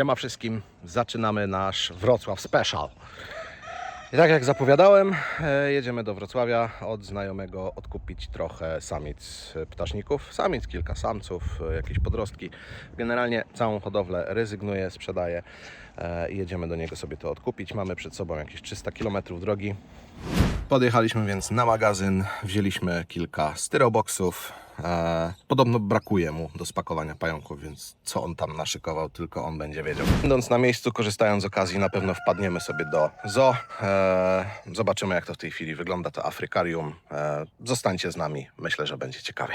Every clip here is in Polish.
Siema wszystkim, zaczynamy nasz Wrocław Special. I tak jak zapowiadałem, e, jedziemy do Wrocławia od znajomego odkupić trochę samic ptaszników. Samic, kilka samców, e, jakieś podrostki. Generalnie całą hodowlę rezygnuję, sprzedaję e, i jedziemy do niego sobie to odkupić. Mamy przed sobą jakieś 300 km drogi. Podjechaliśmy więc na magazyn, wzięliśmy kilka styroboksów. E, podobno brakuje mu do spakowania pająków, więc co on tam naszykował, tylko on będzie wiedział. Będąc na miejscu, korzystając z okazji, na pewno wpadniemy sobie do zoo. E, zobaczymy, jak to w tej chwili wygląda, to Afrykarium. E, zostańcie z nami, myślę, że będzie ciekawie.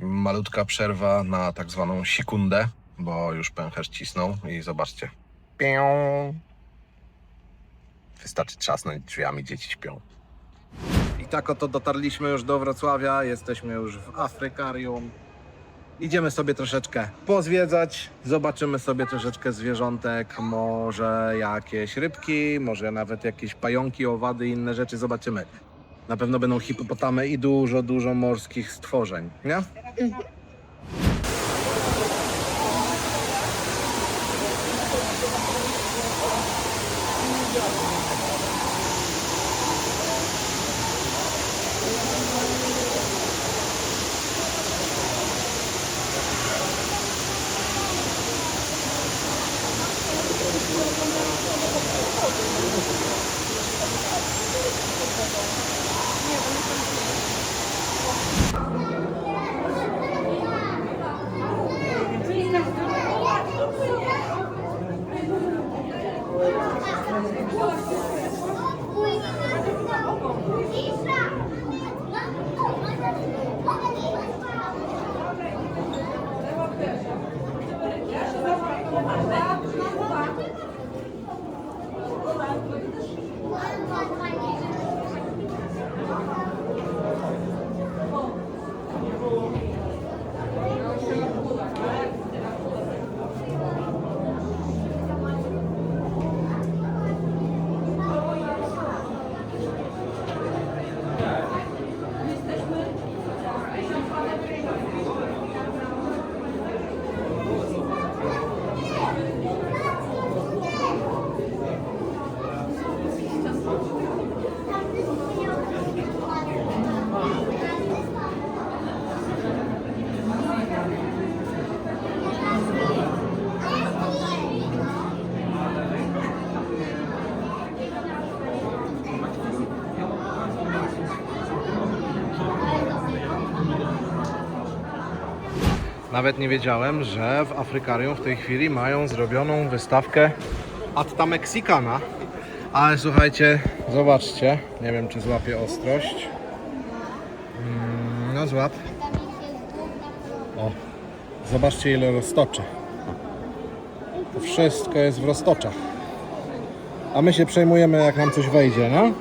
Malutka przerwa na tak zwaną sekundę, bo już pęcherz cisnął i zobaczcie. Pią. Wystarczy trzasnąć drzwiami, dzieci śpią. I tak oto dotarliśmy już do Wrocławia, jesteśmy już w Afrykarium. Idziemy sobie troszeczkę pozwiedzać, zobaczymy sobie troszeczkę zwierzątek, może jakieś rybki, może nawet jakieś pająki, owady i inne rzeczy, zobaczymy. Na pewno będą hipopotamy i dużo, dużo morskich stworzeń, nie? Nawet nie wiedziałem, że w Afrykarium w tej chwili mają zrobioną wystawkę Atta Mexicana. Ale słuchajcie, zobaczcie, nie wiem czy złapie ostrość. Mm, no złap. O, zobaczcie ile roztoczy. To wszystko jest w roztoczach. A my się przejmujemy jak nam coś wejdzie, no?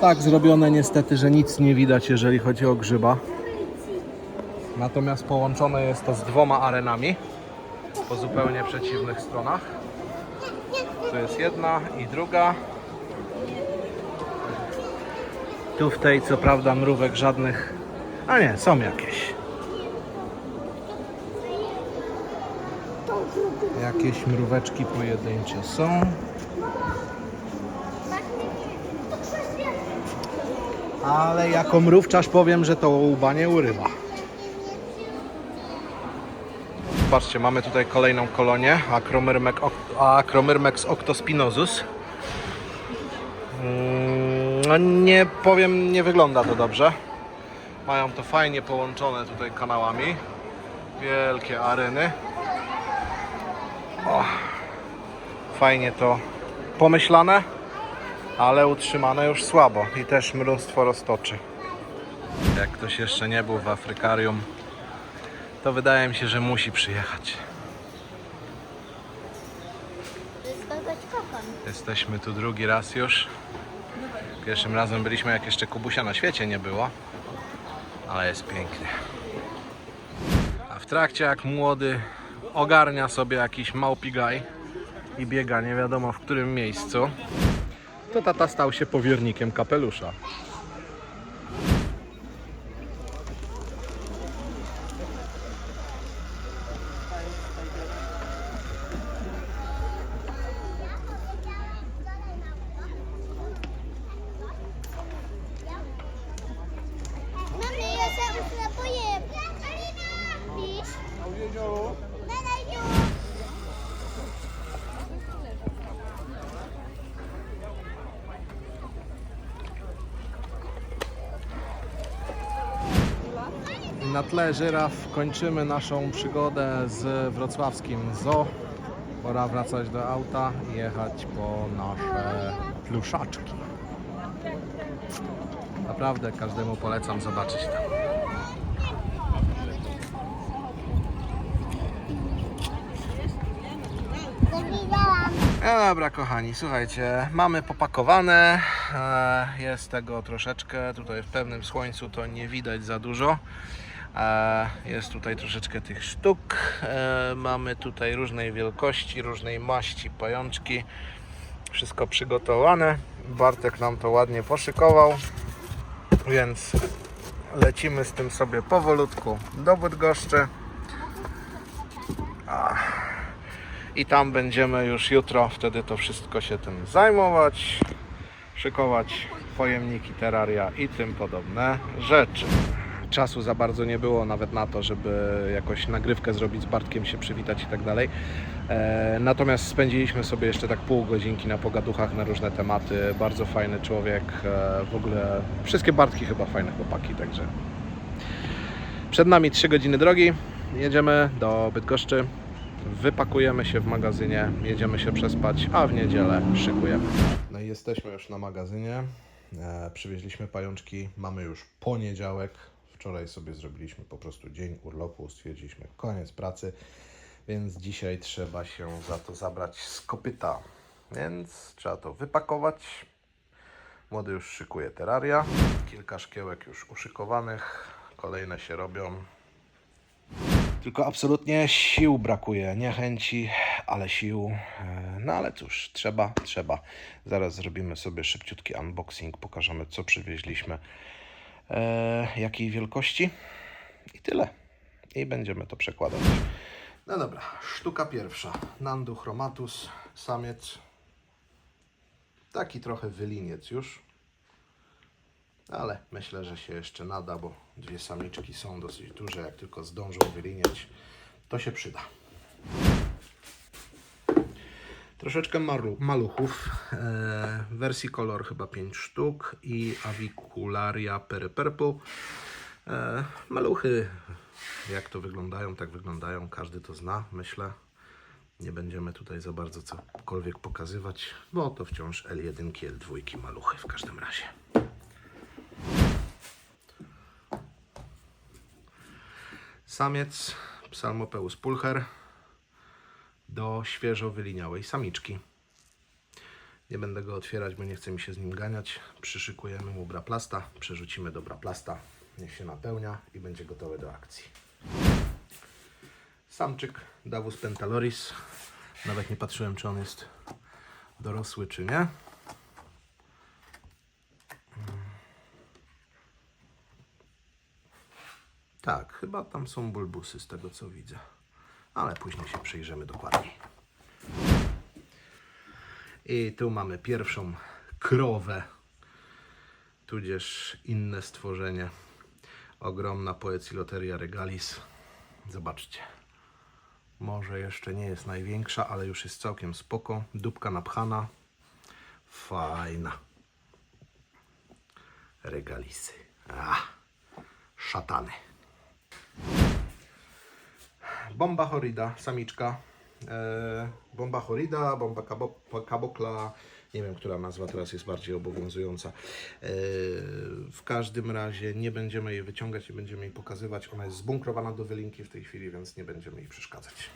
Tak zrobione niestety, że nic nie widać jeżeli chodzi o grzyba. Natomiast połączone jest to z dwoma arenami po zupełnie przeciwnych stronach. Tu jest jedna i druga. Tu w tej co prawda mrówek żadnych, a nie, są jakieś. Jakieś mróweczki pojedyncze są. Ale jako mrówczarz powiem, że to łba nie urywa. Patrzcie, mamy tutaj kolejną kolonię Acromyrmex octospinosus. Mm, No nie powiem, nie wygląda to dobrze. Mają to fajnie połączone tutaj kanałami. Wielkie areny. O, fajnie to pomyślane, ale utrzymane już słabo i też mnóstwo roztoczy. Jak ktoś jeszcze nie był w Afrykarium, to wydaje mi się, że musi przyjechać. Jesteśmy tu drugi raz już. Pierwszym razem byliśmy, jak jeszcze Kubusia na świecie nie było, ale jest pięknie. A w trakcie, jak młody ogarnia sobie jakiś małpigaj i biega nie wiadomo w którym miejscu, to tata stał się powiernikiem kapelusza. Na tle żyraf kończymy naszą przygodę z wrocławskim zoo. Pora wracać do auta i jechać po nasze pluszaczki. Naprawdę każdemu polecam zobaczyć tam. No dobra, kochani, słuchajcie, mamy popakowane. e, Jest tego troszeczkę. Tutaj w pewnym słońcu to nie widać za dużo. Jest tutaj troszeczkę tych sztuk. E, Mamy tutaj różnej wielkości, różnej maści pajączki. Wszystko przygotowane. Bartek nam to ładnie poszykował. Więc lecimy z tym sobie powolutku do Bydgoszczy. I tam będziemy już jutro wtedy to wszystko się tym zajmować, szykować pojemniki, teraria i tym podobne rzeczy. Czasu za bardzo nie było nawet na to, żeby jakoś nagrywkę zrobić z Bartkiem, się przywitać i tak dalej. E, Natomiast spędziliśmy sobie jeszcze tak pół godzinki na pogaduchach na różne tematy. Bardzo fajny człowiek, e, w ogóle wszystkie Bartki chyba fajne chłopaki, także przed nami 3 godziny drogi. Jedziemy do Bydgoszczy. Wypakujemy się w magazynie, jedziemy się przespać, a w niedzielę szykujemy. No i jesteśmy już na magazynie. E, przywieźliśmy pajączki. Mamy już poniedziałek. Wczoraj sobie zrobiliśmy po prostu dzień urlopu. Stwierdziliśmy koniec pracy, więc dzisiaj trzeba się za to zabrać z kopyta. Więc trzeba to wypakować. Młody już szykuje teraria. Kilka szkiełek już uszykowanych. Kolejne się robią. Tylko absolutnie sił brakuje, nie chęci, ale sił. E, No ale cóż, trzeba, trzeba. Zaraz zrobimy sobie szybciutki unboxing, pokażemy co przywieźliśmy, e, jakiej wielkości i tyle. I będziemy to przekładać. No dobra, sztuka pierwsza. Nandu chromatus, samiec. Taki trochę wyliniec już. Ale myślę, że się jeszcze nada, bo dwie samiczki są dosyć duże. Jak tylko zdążą wylinieć, to się przyda. Troszeczkę malu, maluchów. E, wersji kolor chyba 5 sztuk i Avicularia Peripurple. E, maluchy, jak to wyglądają, tak wyglądają. Każdy to zna, myślę. Nie będziemy tutaj za bardzo cokolwiek pokazywać, bo to wciąż L1, L2 maluchy w każdym razie. Samiec Psalmopeus pulcher do świeżo wyliniałej samiczki. Nie będę go otwierać, bo nie chce mi się z nim ganiać. Przyszykujemy mu braplasta, przerzucimy do braplasta. Niech się napełnia i będzie gotowy do akcji. Samczyk Davus pentaloris. Nawet nie patrzyłem, czy on jest dorosły, czy nie. Tak, chyba tam są bulbusy z tego co widzę. Ale później się przyjrzymy dokładniej. I tu mamy pierwszą krowę, tudzież inne stworzenie. Ogromna Poeciloteria regalis. Zobaczcie. Może jeszcze nie jest największa, ale już jest całkiem spoko. Dupka napchana. Fajna. Regalisy. Ah, szatany. Bomba horrida, samiczka. E, bomba horrida, bomba kabo, kabokla. Nie wiem, która nazwa teraz jest bardziej obowiązująca. E, w każdym razie nie będziemy jej wyciągać, nie będziemy jej pokazywać. Ona jest zbunkrowana do wylinki w tej chwili, więc nie będziemy jej przeszkadzać.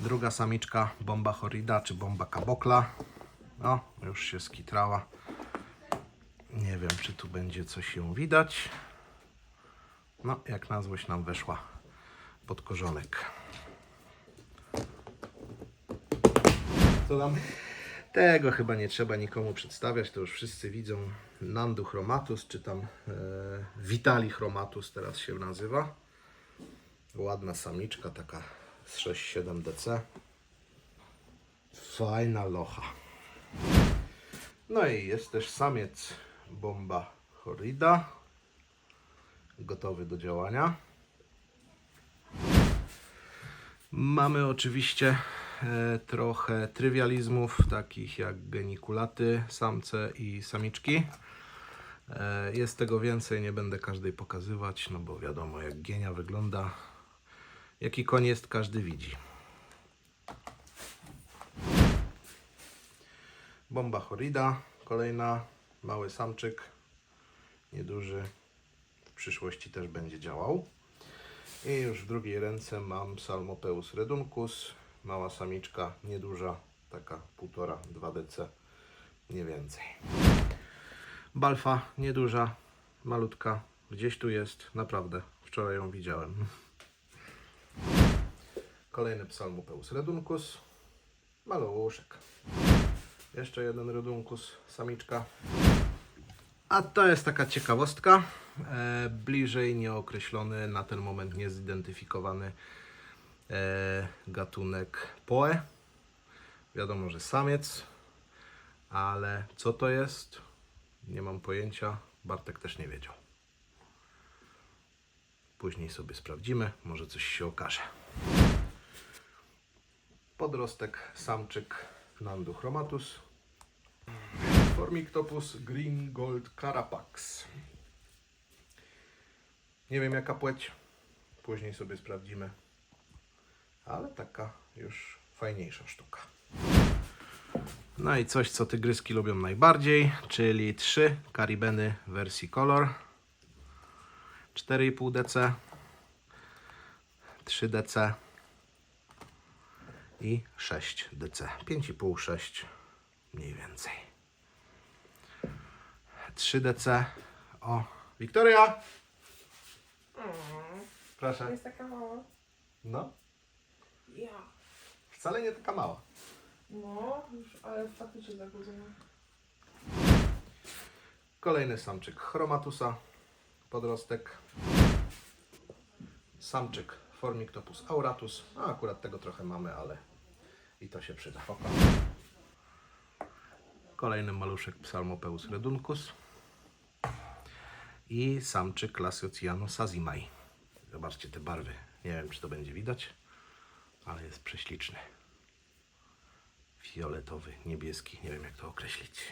Druga samiczka, bomba horrida czy bomba kabokla. O, już się skitrała. Nie wiem, czy tu będzie coś ją widać. No, jak na złość nam weszła pod korzonek. Co tam? Tego chyba nie trzeba nikomu przedstawiać, to już wszyscy widzą. Nandu chromatus, czy tam e, Vitali chromatus teraz się nazywa. Ładna samiczka, taka z 6-7 DC. Fajna locha. No i jest też samiec bomba horrida gotowy do działania. Mamy oczywiście e, trochę trywializmów, takich jak genikulaty, samce i samiczki. E, Jest tego więcej, nie będę każdej pokazywać, no bo wiadomo jak gienia wygląda. Jaki koń jest, każdy widzi. Bomba Horrida, kolejna, mały samczyk, nieduży, przyszłości też będzie działał. I już w drugiej ręce mam Salmopeus reduncus, mała samiczka, nieduża, taka 1,5-2 dc, nie więcej. Balfa, nieduża, malutka, gdzieś tu jest, naprawdę, wczoraj ją widziałem. Kolejny Psalmopeus reduncus, maluszek. Jeszcze jeden redunkus, samiczka. A to jest taka ciekawostka. E, bliżej nieokreślony, na ten moment niezidentyfikowany e, gatunek Poe. Wiadomo, że samiec, ale co to jest? Nie mam pojęcia. Bartek też nie wiedział. Później sobie sprawdzimy, może coś się okaże. Podrostek, samczyk Nandu chromatus. Formictopus Green Gold Carapax. Nie wiem jaka płeć, później sobie sprawdzimy. Ale taka już fajniejsza sztuka. No i coś, co tygryski lubią najbardziej, czyli trzy karibeny wersji kolor. 4,5 dc, 3 dc i 6 dc. 5,5, 6 mniej więcej. 3 dc. O, Wiktoria! Proszę. Jest taka mała. No, Ja. wcale nie taka mała. No, już, ale faktycznie zagrożona. Kolejny samczyk chromatusa, podrostek. Samczyk Formictopus auratus. A akurat tego trochę mamy, ale i to się przyda. Kolejny maluszek Psalmopeus reduncus. I samczyk klasy Oceanu Sazimai. Zobaczcie te barwy. Nie wiem, czy to będzie widać, ale jest prześliczny. Fioletowy, niebieski. Nie wiem, jak to określić.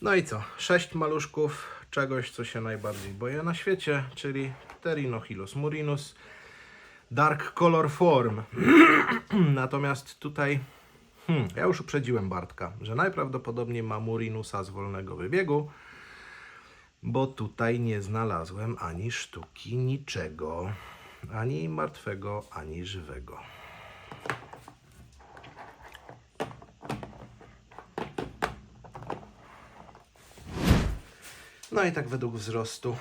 No i co? Sześć maluszków czegoś, co się najbardziej boję na świecie, czyli Pterinochilus murinus Dark Color Form. Natomiast tutaj, hmm, ja już uprzedziłem Bartka, że najprawdopodobniej ma Murinusa z wolnego wybiegu, bo tutaj nie znalazłem ani sztuki niczego, ani martwego, ani żywego. No i tak według wzrostu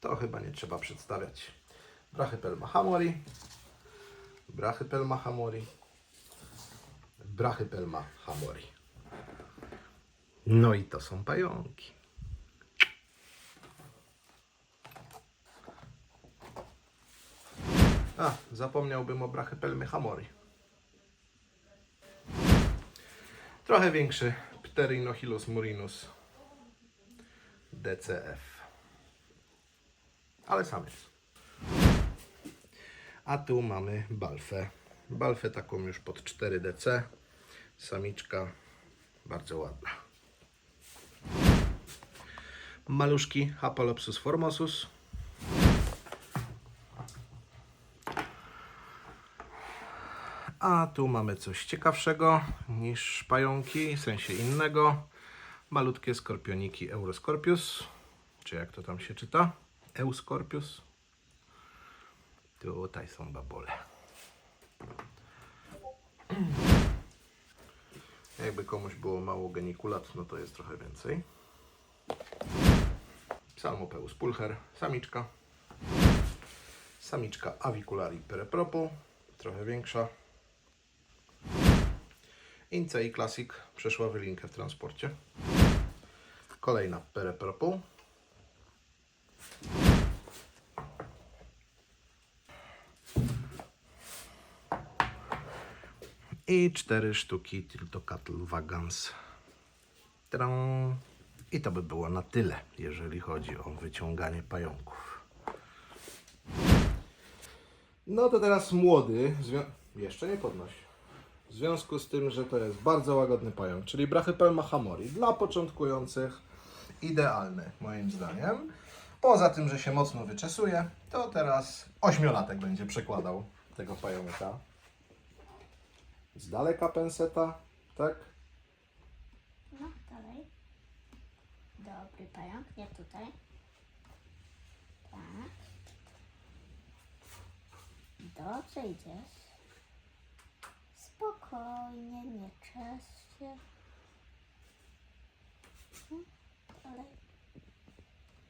to chyba nie trzeba przedstawiać. Brachypelma hamori, Brachypelma hamori, Brachypelma hamori. No i to są pająki. A, zapomniałbym o Brachypelmie hamori. Trochę większy Pterinochilus murinus DCF. Ale sam jest. A tu mamy balfę. Balfę taką już pod 4 DC. Samiczka bardzo ładna. Maluszki Hapalopsus formosus. A tu mamy coś ciekawszego niż pająki, w sensie innego. Malutkie skorpioniki Euroscorpius, czy jak to tam się czyta? Euscorpius. Tutaj są babole. Jakby komuś było mało genikulat, no to jest trochę więcej. Psalmopeus pulcher, samiczka. Samiczka Aviculari perepropu, trochę większa. Incei Classic przeszła wylinkę w transporcie. Kolejna perepropu. I cztery sztuki Tiltocatl Vagans. I to by było na tyle, jeżeli chodzi o wyciąganie pająków. No to teraz młody, jeszcze nie podnoś. W związku z tym, że to jest bardzo łagodny pająk, czyli Brachypelma hamori, dla początkujących idealny moim zdaniem. Poza tym, że się mocno wyczesuje, to teraz ośmiolatek będzie przekładał tego pająka. Z daleka penseta, tak? No, dalej. Dobry pająk, nie tutaj. Tak. Dobrze idziesz. Spokojnie, nie czes się. Dalej.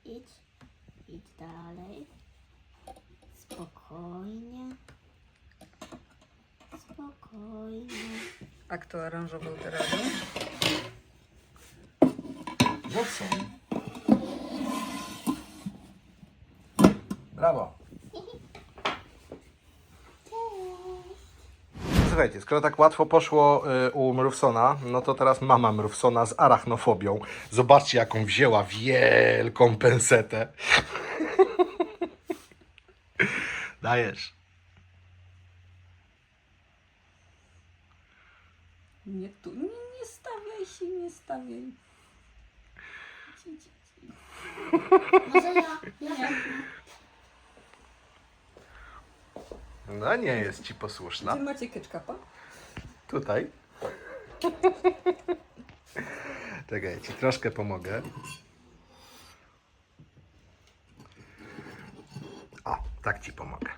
Idź. Idź dalej. Spokojnie. Spokojnie. A kto aranżował te rady? Watson. Brawo. Słuchajcie, skoro tak łatwo poszło y, u Mrówsona, no to teraz mama Mrówsona z arachnofobią. Zobaczcie, jaką wzięła wielką pensetę. Dajesz. Nie tu, nie, nie stawiaj się, nie stawiaj. Ci, ci, ci. Może ja, ja No nie jest ci posłuszna. Gdzie macie ketchupa? Tutaj. Czekaj, ci troszkę pomogę. O, tak ci pomogę.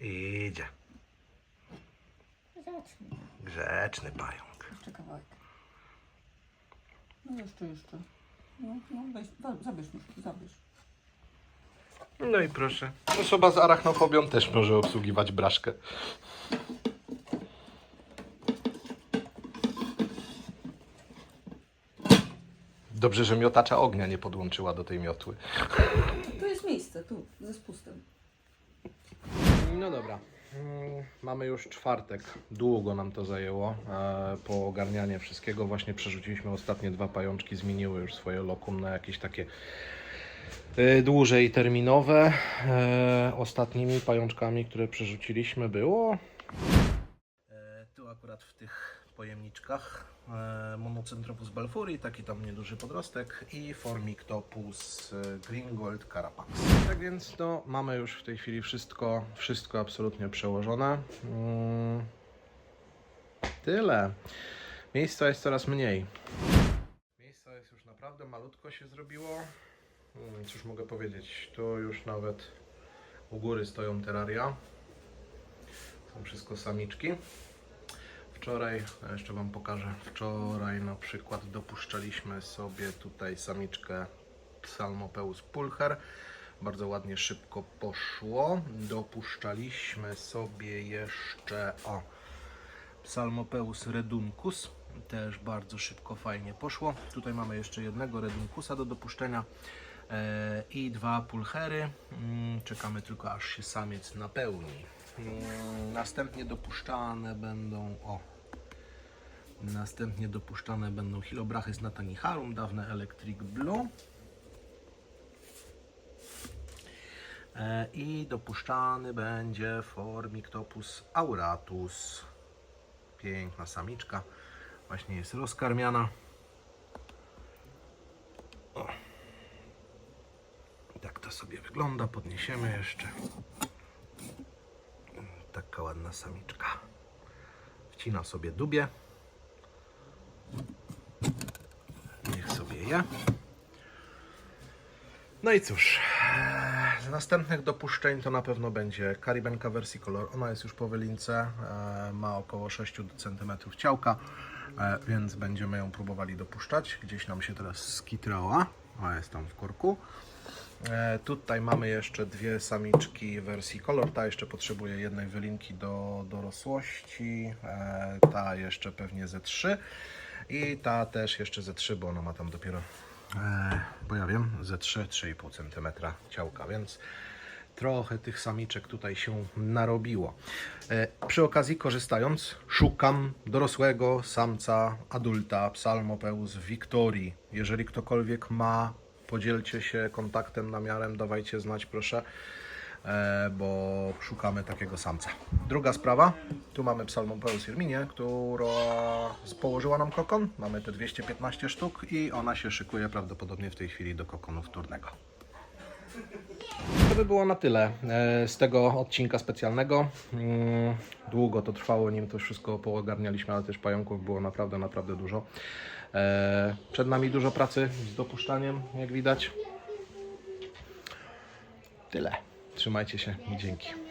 Idzie. Zacznij. Grzeczny pająk. Jeszcze kawałek. No jeszcze, jeszcze. No, no weź, zabierz zabierz. No i proszę. Osoba z arachnofobią też może obsługiwać braszkę. Dobrze, że miotacza ognia nie podłączyła do tej miotły. Tu jest miejsce, tu, ze spustem. No dobra. Mm, Mamy już czwartek. Długo nam to zajęło. E, po ogarnianie wszystkiego właśnie przerzuciliśmy ostatnie dwa pajączki, zmieniły już swoje lokum na jakieś takie dłużej terminowe. E, ostatnimi pajączkami, które przerzuciliśmy było E, tu akurat w tych pojemniczkach e, Monocentrophus balfouri, taki tam nieduży podrostek i Formictopus e, Greengold Carapax. Tak więc no, mamy już w tej chwili wszystko, wszystko absolutnie przełożone. Mm, tyle. Miejsca jest coraz mniej. Miejsca jest już naprawdę malutko się zrobiło. Mm, Cóż mogę powiedzieć, tu już nawet u góry stoją teraria. Są wszystko samiczki. Wczoraj, jeszcze Wam pokażę, wczoraj na przykład dopuszczaliśmy sobie tutaj samiczkę Psalmopeus pulcher. Bardzo ładnie, szybko poszło. Dopuszczaliśmy sobie jeszcze o Psalmopeus reduncus. Też bardzo szybko, fajnie poszło. Tutaj mamy jeszcze jednego reduncusa do dopuszczenia i dwa pulchery. Mm, Czekamy tylko aż się samiec napełni. Mm, Następnie dopuszczane będą o Następnie dopuszczane będą Hilobrachys natanicharum, dawne Electric Blue. E, I dopuszczany będzie Formictopus auratus. Piękna samiczka. Właśnie jest rozkarmiana. O. Tak to sobie wygląda. Podniesiemy jeszcze. Taka ładna samiczka. Wcina sobie dubie. Niech sobie je. No i cóż, z następnych dopuszczeń to na pewno będzie Karibenka Versicolor. Ona jest już po wylince, e, ma około 6 cm ciałka, e, więc będziemy ją próbowali dopuszczać. Gdzieś nam się teraz skitrała, a jest tam w korku. E, Tutaj mamy jeszcze dwie samiczki wersji kolor. Ta jeszcze potrzebuje jednej wylinki do dorosłości. E, Ta jeszcze pewnie ze 3. I ta też jeszcze ze 3, bo ona ma tam dopiero, e, bo ja wiem, ze 3, 3,5 cm ciałka, więc trochę tych samiczek tutaj się narobiło. Przy okazji korzystając, szukam dorosłego samca adulta Psalmopeus Victorii. Jeżeli ktokolwiek ma, podzielcie się kontaktem, namiarem, dawajcie znać proszę, e, bo szukamy takiego samca. Druga sprawa, tu mamy Psalmopeus Irminie, która położyła nam kokon. Mamy te 215 sztuk i ona się szykuje prawdopodobnie w tej chwili do kokonu wtórnego. To by było na tyle e, z tego odcinka specjalnego. Mm, Długo to trwało, nim to wszystko poogarnialiśmy, ale też pająków było naprawdę, naprawdę dużo. E, Przed nami dużo pracy z dopuszczaniem, jak widać. Tyle. Trzymajcie się dzięki.